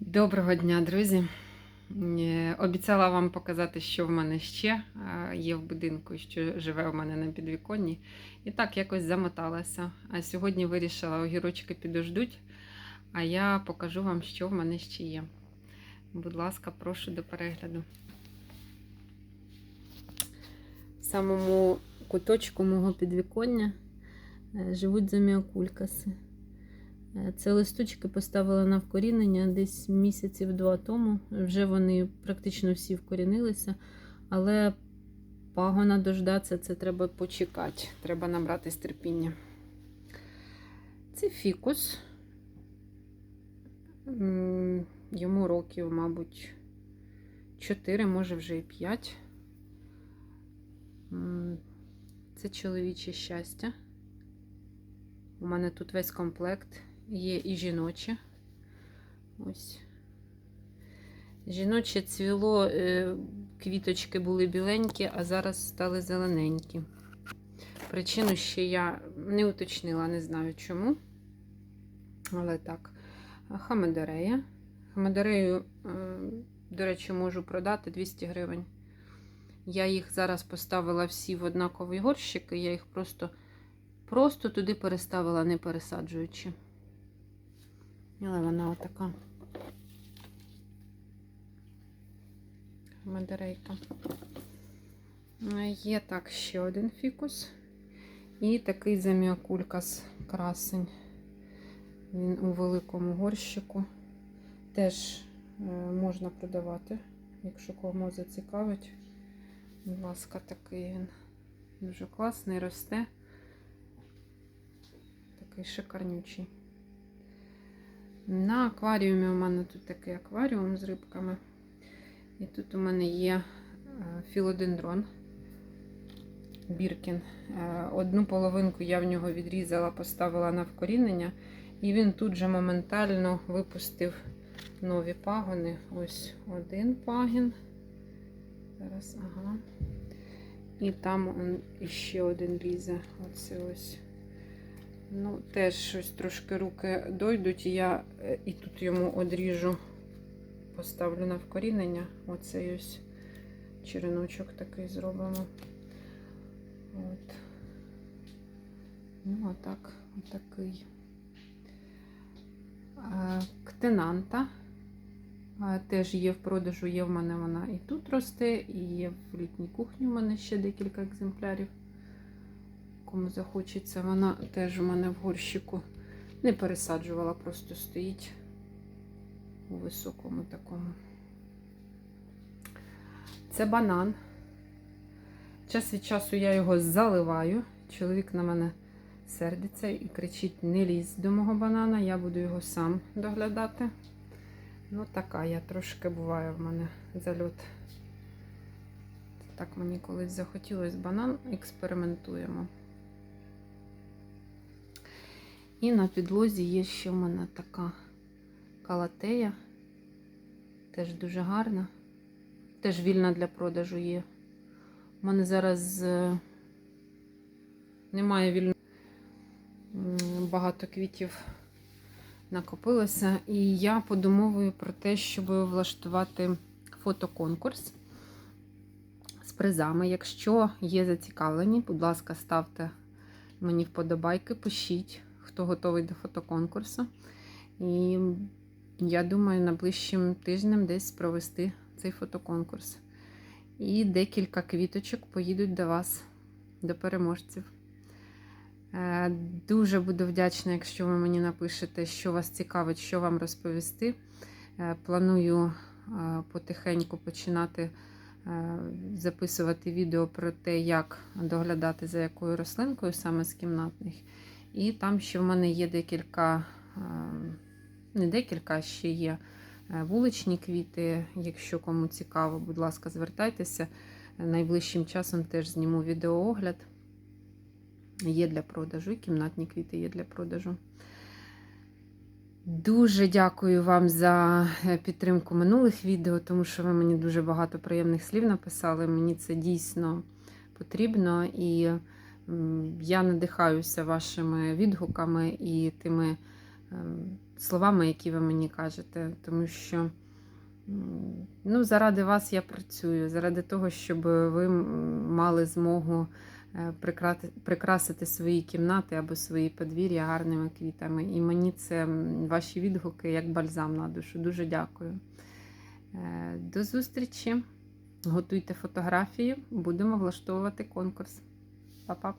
Доброго дня, друзі! Е, Обіцяла вам показати, що в мене ще е, є в будинку, що живе в мене на підвіконні. І так якось замоталася. А сьогодні вирішила огірочки підождуть, а я покажу вам, що в мене ще є. Будь ласка, прошу до перегляду. В самому куточку мого підвіконня е, живуть заміокулькаси. Це листочки поставила на вкорінення десь місяців два тому. Вже вони практично всі вкорінилися, але пагона дождатися це треба почекати. Треба набратись терпіння. Це фікус. Йому років, мабуть, 4, може вже і 5. Це чоловіче щастя. У мене тут весь комплект. Є і жіноче. Ось. Жіноче цвіло, е, квіточки були біленькі, а зараз стали зелененькі. Причину ще я не уточнила, не знаю чому. Але так, хамедерея. Хамедерею, е, до речі, можу продати 200 гривень. Я їх зараз поставила всі в однаковий горщик, і я їх просто, просто туди переставила, не пересаджуючи. Але вона отака. Мадерейка. Є так ще один фікус. І такий заміокулькас красень. Він у великому горщику. Теж е, можна продавати, якщо кому зацікавить. Будь ласка, такий він дуже класний, росте. Такий шикарнючий. На акваріумі у мене тут такий акваріум з рибками. І тут у мене є е, філодендрон Біркін. Е, Одну половинку я в нього відрізала, поставила на вкорінення, і він тут же моментально випустив нові пагони. Ось один пагін. Зараз, ага. І там іще один лізе. Оце ось. Ну, теж щось трошки руки дойдуть, і я е, і тут йому одріжу, поставлю на вкорінення. Оцей ось череночок такий зробимо. От. Ну, отак, отакий. Е, Ктенанта. Теж є в продажу, є в мене вона і тут росте, і є в літній кухні. У мене ще декілька екземплярів. Кому захочеться, вона теж у мене в горщику не пересаджувала, просто стоїть у високому такому. Це банан. Час від часу я його заливаю. Чоловік на мене сердиться і кричить: не лізь до мого банана, я буду його сам доглядати. Ну, така я трошки буває в мене зальот. Так мені колись захотілося банан, експериментуємо. І на підлозі є ще в мене така калатея. Теж дуже гарна. Теж вільна для продажу є. У мене зараз е, немає вільного багато квітів накопилося. І я подумовую про те, щоб влаштувати фотоконкурс з призами. Якщо є зацікавлені, будь ласка, ставте мені вподобайки, пишіть хто готовий до фотоконкурсу. І я думаю, найближчим тижнем десь провести цей фотоконкурс. І декілька квіточок поїдуть до вас, до переможців. Е, Дуже буду вдячна, якщо ви мені напишете, що вас цікавить, що вам розповісти. Е, Планую е, потихеньку починати записувати відео про те, як доглядати за якою рослинкою, саме з кімнатних. І там ще в мене є декілька, не декілька, ще є вуличні квіти. Якщо кому цікаво, будь ласка, звертайтеся. Найближчим часом теж зніму відеоогляд. Є для продажу, і кімнатні квіти є для продажу. Дуже дякую вам за підтримку минулих відео, тому що ви мені дуже багато приємних слів написали. Мені це дійсно потрібно. І я надихаюся вашими відгуками і тими ем, словами, які ви мені кажете, тому що ну, заради вас я працюю, заради того, щоб ви мали змогу е, прикрасити свої кімнати або свої подвір'я гарними квітами. І мені це ваші відгуки як бальзам на душу. Дуже дякую. Е, До зустрічі. Готуйте фотографії, будемо влаштовувати конкурс. Па-па!